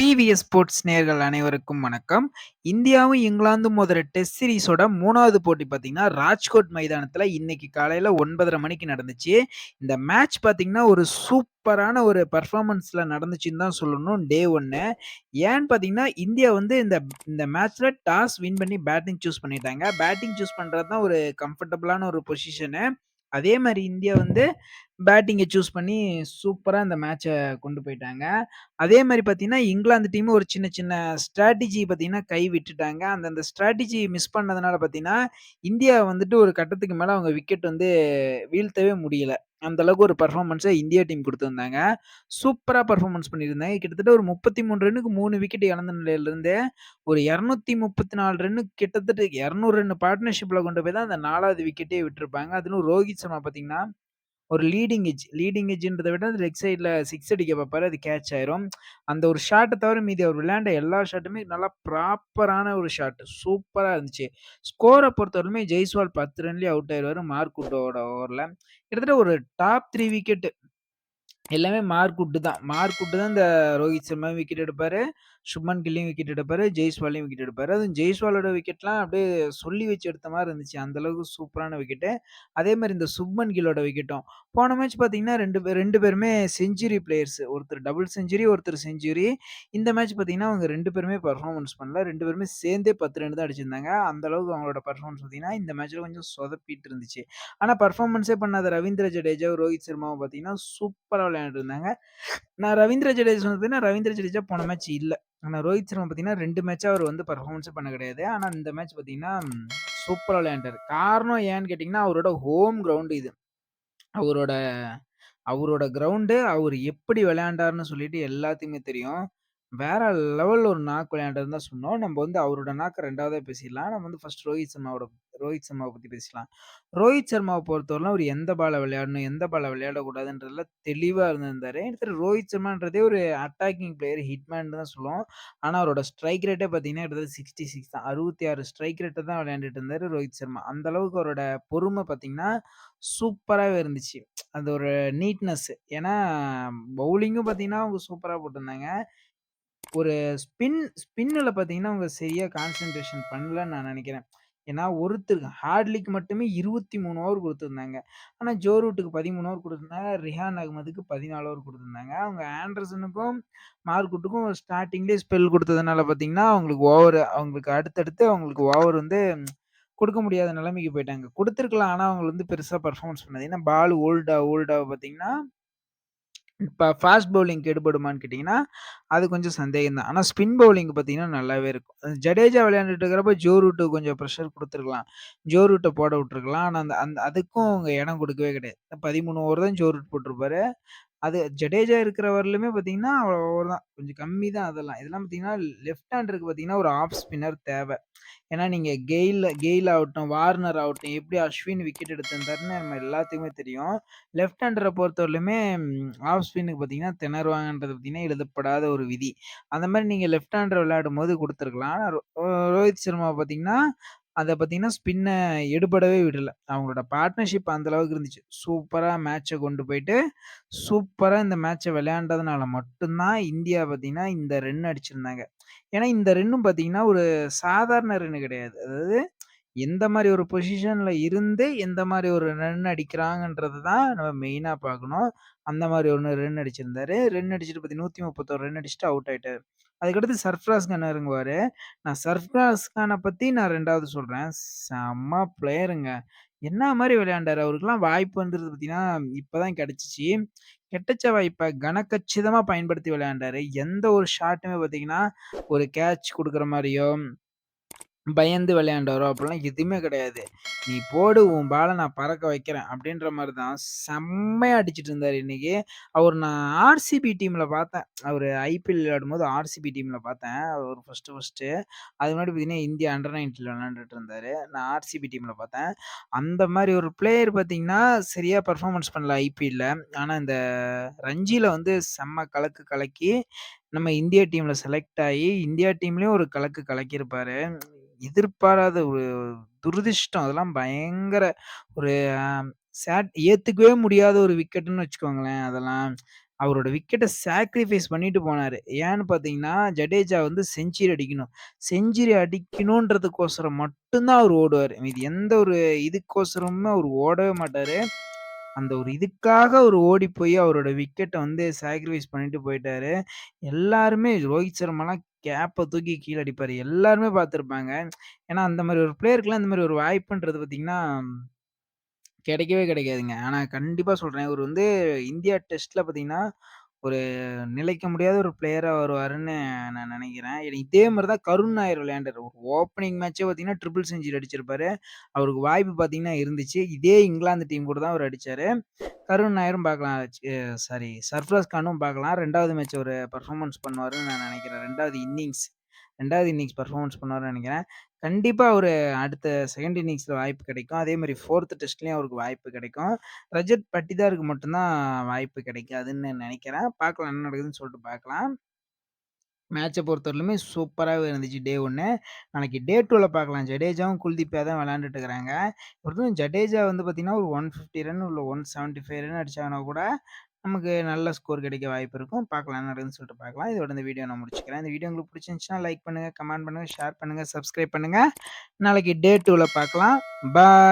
TVS sports நேர்கள் அனைவருக்கும் வணக்கம். இந்தியாவும், இங்கிலாந்தும் மோதுற டெஸ்ட் சீரீஸோட மூணாவது போட்டி பார்த்தீங்கன்னா, ராஜ்கோட் மைதானத்தில் இன்னைக்கு காலையில் ஒன்பதரை மணிக்கு நடந்துச்சு. இந்த மேட்ச் பார்த்தீங்கன்னா, ஒரு சூப்பரான ஒரு பர்ஃபார்மன்ஸில் நடந்துச்சுன்னு தான் சொல்லணும். டே ஒன்று ஏன்னு பார்த்தீங்கன்னா, இந்தியா வந்து இந்த இந்த மேட்ச்சில் டாஸ் வின் பண்ணி பேட்டிங் சூஸ் பண்ணிட்டாங்க. பேட்டிங் சூஸ் பண்ணுறது தான் ஒரு கம்ஃபர்டபுளான ஒரு பொசிஷனு. அதே மாரி இந்தியா வந்து பேட்டிங்க சூஸ் பண்ணி சூப்பரா இந்த மேட்ச கொண்டு போயிட்டாங்க. அதே மாரி பார்த்தீங்கன்னா, இங்கிலாந்து டீமும் ஒரு சின்ன சின்ன ஸ்ட்ராட்டஜி பார்த்தீங்கன்னா, கை விட்டுட்டாங்க. அந்த அந்த ஸ்ட்ராட்டஜி மிஸ் பண்ணதுனால பார்த்தீங்கன்னா, இந்தியா வந்துட்டு ஒரு கட்டத்துக்கு மேல அவங்க விக்கெட் வந்து வீழ்த்தவே முடியல. அந்த அளவுக்கு ஒரு பர்ஃபார்மன்ஸை இந்தியா டீம் கொடுத்துருந்தாங்க சூப்பராக பர்ஃபார்மன்ஸ் பண்ணியிருந்தாங்க. கிட்டத்தட்ட ஒரு 33 ரன்னுக்கு மூணு விக்கெட் இழந்த நிலையிலிருந்து, ஒரு 234 ரன்னு கிட்டத்தட்ட 200 ரன் பார்ட்னர்ஷிப்பில் கொண்டு போய் தான் அந்த நாலாவது விக்கெட்டே விட்டிருப்பாங்க. அதிலும் ரோஹித் சர்மா பார்த்தீங்கன்னா, ஒரு லீடிங் எட்ஜ் லீடிங் எட்ஜ்ன்றத விட லெக் சைடில் சிக்ஸ் அடிக்க பார்ப்பாரு. அது கேட்ச் ஆயிரும். அந்த ஒரு ஷாட்டை தவிர மீதி அவர் விளையாண்ட எல்லா ஷாட்டுமே நல்லா ப்ராப்பரான ஒரு ஷாட். சூப்பராக இருந்துச்சு. ஸ்கோரை பொறுத்தவரையுமே ஜெய்ஸ்வால் பத்து ரன்லேயே அவுட் ஆயிடுவார் மார்க் வுட்டோட கிட்டத்தட்ட ஒரு டாப் த்ரீ விக்கெட்டு எல்லாமே மார்க் வுட் தான். மார்க் வுட் தான் இந்த ரோஹித் சர்மாவும் விக்கெட் எடுப்பார் சுப்மன் கில்லையும் விக்கெட் எடுப்பார் ஜெய்ஸ்வாலையும் விக்கெட் எடுப்பார் அதுவும் ஜெய்ஸ்வாலோட விக்கெட்லாம் அப்படியே சொல்லி வச்சு எடுத்த மாதிரி இருந்துச்சு. அந்த அளவுக்கு சூப்பரான விக்கெட்டு. அதே மாதிரி இந்த சுப்மன் கில்லோட விக்கெட்டும். போன மேட்ச் பார்த்தீங்கன்னா, ரெண்டு பேர் ரெண்டு பேருமே செஞ்சுரி பிளேயர்ஸ். ஒருத்தர் டபுள் செஞ்சுரி, ஒருத்தர் செஞ்சுரி. இந்த மேட்ச் பார்த்தீங்கன்னா, அவங்க ரெண்டு பேருமே பர்ஃபார்மன்ஸ் பண்ணல. ரெண்டு பேருமே சேர்ந்தே பத்து ரெண்டு தான் அடிச்சிருந்தாங்க. அந்த அளவுக்கு அவங்களோட பர்ஃபார்மன்ஸ் பார்த்தீங்கன்னா, இந்த மேட்ச்சில் கொஞ்சம் சொதப்பிட்டு இருந்துச்சு. ஆனால் பர்ஃபார்மன்ஸே பண்ணாத ரவீந்திர ஜடேஜா, ரோஹித் சர்மாவும் பார்த்தீங்கன்னா, சூப்பராக விளையாண்டுட்டு இருந்தாங்க. நான் ரவீந்திர ஜடேஜா பார்த்தீங்கன்னா, ரவீந்திர ஜடேஜா போன மேட்ச் இல்லை ஆனால் ரோஹித் சர்மா பார்த்தீங்கன்னா, ரெண்டு மேட்சாக அவர் வந்து பர்ஃபார்மன்ஸே பண்ண கிடையாது. ஆனால் இந்த மேட்ச் பார்த்தீங்கன்னா, சூப்பராக விளையாண்டாரு. காரணம் ஏன்னு கேட்டிங்கன்னா அவரோட ஹோம் கிரவுண்ட் இது. அவரோட அவரோட கிரவுண்டு அவர் எப்படி விளையாண்டாருன்னு சொல்லிட்டு எல்லாத்துக்குமே தெரியும். வேற லெவல்ல ஒரு நாக் விளையாண்டாருன்னு தான் சொன்னோம் நம்ம வந்து அவரோட நாக்க 2வதா பேசிடலாம். நம்ம வந்து ஃபர்ஸ்ட் ரோஹித் சர்மாவோட ரோஹித் சர்மாவ பத்தி பேசலாம். ரோஹித் சர்மாவ பொறுத்தவரையிலும் அவரு எந்த பால விளையாடணும், எந்த பால விளையாடக்கூடாதுன்றதுல தெளிவா இருந்திருந்தாரு. அடுத்து ரோஹித் சர்மான்றதே ஒரு அட்டாக்கிங் பிளேயர், ஹிட்மேன் தான் சொல்லுவோம். ஆனா அவரோட ஸ்ட்ரைக் ரேட்டே பார்த்தீங்கன்னா, கிட்டத்தட்ட 66 தான். 66 ஸ்ட்ரைக் ரேட்ட தான் விளையாண்டுட்டு இருந்தாரு ரோஹித் சர்மா. அந்த அளவுக்கு அவரோட பொறுமை பார்த்தீங்கன்னா, சூப்பராவே இருந்துச்சு. அந்த ஒரு நீட்னஸ். ஏன்னா பவுலிங்கும் பார்த்தீங்கன்னா, அவங்க சூப்பரா போட்டிருந்தாங்க. ஒரு ஸ்பின் ஸ்பின்னுல பார்த்தீங்கன்னா, அவங்க சரியா கான்சன்ட்ரேஷன் பண்ணலன்னு நான் நெனைக்கிறேன். ஏன்னா ஒருத்தர் ஹார்ட்லிக்கு மட்டுமே 23 ஓவர் குடுத்திருந்தாங்க. ஆனா ஜோ ரூட்டுக்கு 13 ஓவர் குடுத்திருந்தாங்க. ரிஹான் அகமதுக்கு 14 ஓவர் குடுத்திருந்தாங்க. அவங்க ஆண்டர்சனுக்கும், மார்க் வுட்டுக்கும் ஸ்டார்ட்டிங்லேயே ஸ்பெல் குடுத்ததுனால பார்த்தீங்கன்னா, அவங்களுக்கு ஓவர் அவங்களுக்கு அடுத்தடுத்து அவங்களுக்கு ஓவர் வந்து குடுக்க முடியாத நிலைமைக்கு போயிட்டாங்க. குடுத்துருக்கலாம். ஆனா அவங்க வந்து பெருசா பெர்ஃபார்மன்ஸ் பண்ணது. ஏன்னா பால் ஓல்டா ஓல்டா பார்த்தீங்கன்னா இப்போ ஃபாஸ்ட் பவுலிங்க்கு எடுபடுமான்னு கேட்டிங்கன்னா அது கொஞ்சம் சந்தேகம் தான். ஆனால் ஸ்பின் பவுலிங் பார்த்தீங்கன்னா, நல்லாவே இருக்கும். ஜடேஜா விளையாண்டுட்டு இருக்கிறப்ப ஜோ ரூட்டு கொஞ்சம் ப்ரெஷர் கொடுத்துருக்கலாம் ஜோ ரூட்டை போட விட்டுருக்கலாம். ஆனால் அந்த அந்த அதுக்கும் அவங்க இடம் கொடுக்கவே கிடையாது. 13 ஓவர் தான் ஜோ ரூட் போட்டிருப்பாரு. அது ஜடேஜா இருக்கிற வரையிலுமே பார்த்தீங்கன்னா, அவ்வளோ ஓவர் தான். கொஞ்சம் கம்மி தான் அதெல்லாம். இதெல்லாம் பார்த்தீங்கன்னா, லெஃப்ட் ஹேண்டருக்கு பார்த்தீங்கன்னா, ஒரு ஆஃப் ஸ்பின்னர் தேவை. ஏன்னா நீங்க கெயில் கெயில் ஆகட்டும், வார்னர் ஆகட்டும், எப்படி அஸ்வின் விக்கெட் எடுத்திருந்தாருன்னு நம்ம எல்லாத்துக்குமே தெரியும். லெஃப்ட் ஹேண்டர பொறுத்தவரையிலுமே ஆஃப் ஸ்பின்னுக்கு பார்த்தீங்கன்னா, திணறுவாங்கன்றது பார்த்தீங்கன்னா, எழுதப்படாத ஒரு விதி. அந்த மாரி நீங்க லெஃப்ட் ஹேண்டர் விளையாடும்போது குடுத்துருக்கலாம். ஆனா ரோ ரோஹித் சர்மா பார்த்தீங்கன்னா, அதை பார்த்தீங்கன்னா, ஸ்பின்னை எடுபடவே விடலை அவங்களோட பார்ட்னர்ஷிப் அந்த அளவுக்கு இருந்துச்சு. சூப்பராக மேட்சை கொண்டு போயிட்டு, சூப்பராக இந்த மேட்சை விளையாண்டதுனால மட்டும் தான் இந்தியா பார்த்தீங்கன்னா, இந்த ரன் அடிச்சிருந்தாங்க. ஏன்னா இந்த ரன்னும் பார்த்தீங்கன்னா, ஒரு சாதாரண ரன்னு கிடையாது. அதாவது எந்த மாதிரி ஒரு பொசிஷன்ல இருந்து, எந்த மாதிரி ஒரு ரன் அடிக்கிறாங்கன்றது தான் நம்ம மெயினா பார்க்கணும். அந்த மாதிரி ஒன்று ரன் அடிச்சிருந்தாரு. ரன் அடிச்சுட்டு பாத்தி 131 ரன் அடிச்சுட்டு அவுட் ஆயிட்டாரு. அதுக்கடுத்து சர்ஃப்ராஸ் கான் இறங்குவாரு. நான் சர்ஃப்ராஸ் கானை பத்தி நான் ரெண்டாவது சொல்றேன். செம்ம பிளேயருங்க. என்ன மாதிரி விளையாண்டாரு. அவருக்கெல்லாம் வாய்ப்பு வந்துருது பார்த்தீங்கன்னா, இப்போ தான் கிடைச்சுச்சு. கெட்டச்ச வாய்ப்பை கனக்கச்சிதமாக பயன்படுத்தி விளையாண்டாரு. எந்த ஒரு ஷாட்டுமே பார்த்தீங்கன்னா, ஒரு கேட்ச் கொடுக்குற மாதிரியோ பயந்து விளையாண்டாரோ அப்படிலாம் எதுவுமே கிடையாது. "நீ போடு உன் பால நான் பறக்க வைக்கிறேன்" அப்படின்ற மாரி தான் செம்மையா அடிச்சுட்டு இருந்தாரு இன்னைக்கு. அவரு நான் ஆர்சிபி டீம்ல பார்த்தேன். அவரு ஐபிஎல் விளையாடும்போது ஆர்சிபி டீம்ல பார்த்தேன். அவரு ஃபர்ஸ்ட்டு ஃபர்ஸ்ட்டு. அதுக்கு முன்னாடி பார்த்தீங்கன்னா, இந்தியா அண்டர் 19ல விளையாண்டுட்டு இருந்தாரு. நான் ஆர்சிபி டீம்ல பார்த்தேன். அந்த மாரி ஒரு பிளேயர் பார்த்தீங்கன்னா, சரியா பெர்ஃபார்மன்ஸ் பண்ணல ஐபிஎல்ல. ஆனா இந்த ரஞ்சில வந்து செம்ம கலக்கு கலக்கி, நம்ம இந்தியா டீம்ல செலக்ட் ஆயி, இந்தியா டீம்லயும் ஒரு கலக்கு கலக்கியிருப்பாரு. எதிர்பாராத ஒரு துரதிர்ஷ்டம். அதெல்லாம் பயங்கர ஒரு சேட் ஏத்துக்கவே முடியாத ஒரு விக்கெட்டுன்னு வச்சுக்கோங்களேன் அதெல்லாம். அவரோட விக்கெட்ட சாக்ரிஃபைஸ் பண்ணிட்டு போனாரு. ஏன்னு பார்த்தீங்கன்னா, ஜடேஜா வந்து செஞ்சுரி அடிக்கணும். செஞ்சுரி அடிக்கணுன்றதுக்கோசரம் மட்டும் தான் அவரு ஓடுவாரு. மீதி எந்த ஒரு இதுக்கோசரமுமே அவரு ஓடவே மாட்டாரு. அந்த ஒரு இதுக்காக அவரு ஓடி போய் அவரோட விக்கெட்ட வந்து சாக்ரிஃபைஸ் பண்ணிட்டு போயிட்டாரு. எல்லாருமே ரோஹித் சர்மாலாம் கேப்ப தூக்கி கீழ அடிப்பாரு. எல்லாருமே பார்த்துருப்பாங்க. ஏன்னா, அந்த மாரி ஒரு பிளேயருக்குலாம் இந்த மாரி ஒரு வாய்ப்புன்றது பார்த்தீங்கன்னா, கிடைக்கவே கிடைக்காதுங்க. ஆனா கண்டிப்பா சொல்றேன். இவரு வந்து இந்தியா டெஸ்ட்ல பார்த்தீங்கன்னா, ஒரு நிலைக்க முடியாத ஒரு பிளேயரா வருவாருன்னு நான் நினைக்கிறேன் இதே மாரி தான் கருண் நாயர் விளையாண்டாரு. ஒரு ஓப்பனிங் மேட்ச்சே பார்த்தீங்கன்னா, ட்ரிபிள் செஞ்சுரி அடிச்சிருப்பாரு. அவருக்கு வாய்ப்பு பார்த்தீங்கன்னா இருந்துச்சு. இதே இங்கிலாந்து டீம் கூட தான் அவரு அடிச்சாரு. கருண் நாயரும் பார்க்கலாம். சாரி சர்ஃப்ராஸ் கானும் பார்க்கலாம். 2வது மேட்ச் ஒரு பெர்ஃபார்மன்ஸ் பண்ணுவாருன்னு நான் நினைக்கிறேன் 2வது இன்னிங்ஸ் 2வது இன்னிங்ஸ் பெர்ஃபார்மன்ஸ் பண்ணுவாருன்னு நினைக்கிறேன் கண்டிப்பா அவர் அடுத்த செகண்ட் இன்னிங்ஸ்ல வாய்ப்பு கிடைக்கும். அதே மாரி 4த் டெஸ்ட்லயும் அவருக்கு வாய்ப்பு கிடைக்கும். ரஜத் பட்டிதாருக்கு மட்டும் தான் வாய்ப்பு கிடைக்காதுன்னு நினைக்கிறேன் பார்க்கலாம் என்ன நடக்குதுன்னு சொல்லிட்டு பார்க்கலாம். மேட்ச பொறுத்தவரையிலுமே சூப்பராவே இருந்துச்சு டே 1. நாளைக்கு டே 2ல பார்க்கலாம். ஜடேஜாவும், குல்தீப்பாக தான் விளையாண்டுட்டு இருக்கிறாங்க. பொறுத்தவரைக்கும் ஜடேஜா வந்து பார்த்தீங்கன்னா, ஒரு 150 ரன் இல்ல 175 ரன் அடிச்சாங்கன்னா கூட, நமக்கு நல்ல ஸ்கோர் கிடைக்க வாய்ப்பு இருக்கும். பார்க்கலாம் என்ன நடக்குதுன்னு சொல்லிட்டு பார்க்கலாம். இதோட இந்த வீடியோ நான் முடிச்சுக்கிறேன். இந்த வீடியோ உங்களுக்கு பிடிச்சிருந்துச்சுன்னா லைக் பண்ணுங்க, கமெண்ட் பண்ணுங்க, ஷேர் பண்ணுங்கள் சப்ஸ்கிரைப் பண்ணுங்க. நாளைக்கு டே டூவில் பார்க்கலாம். பா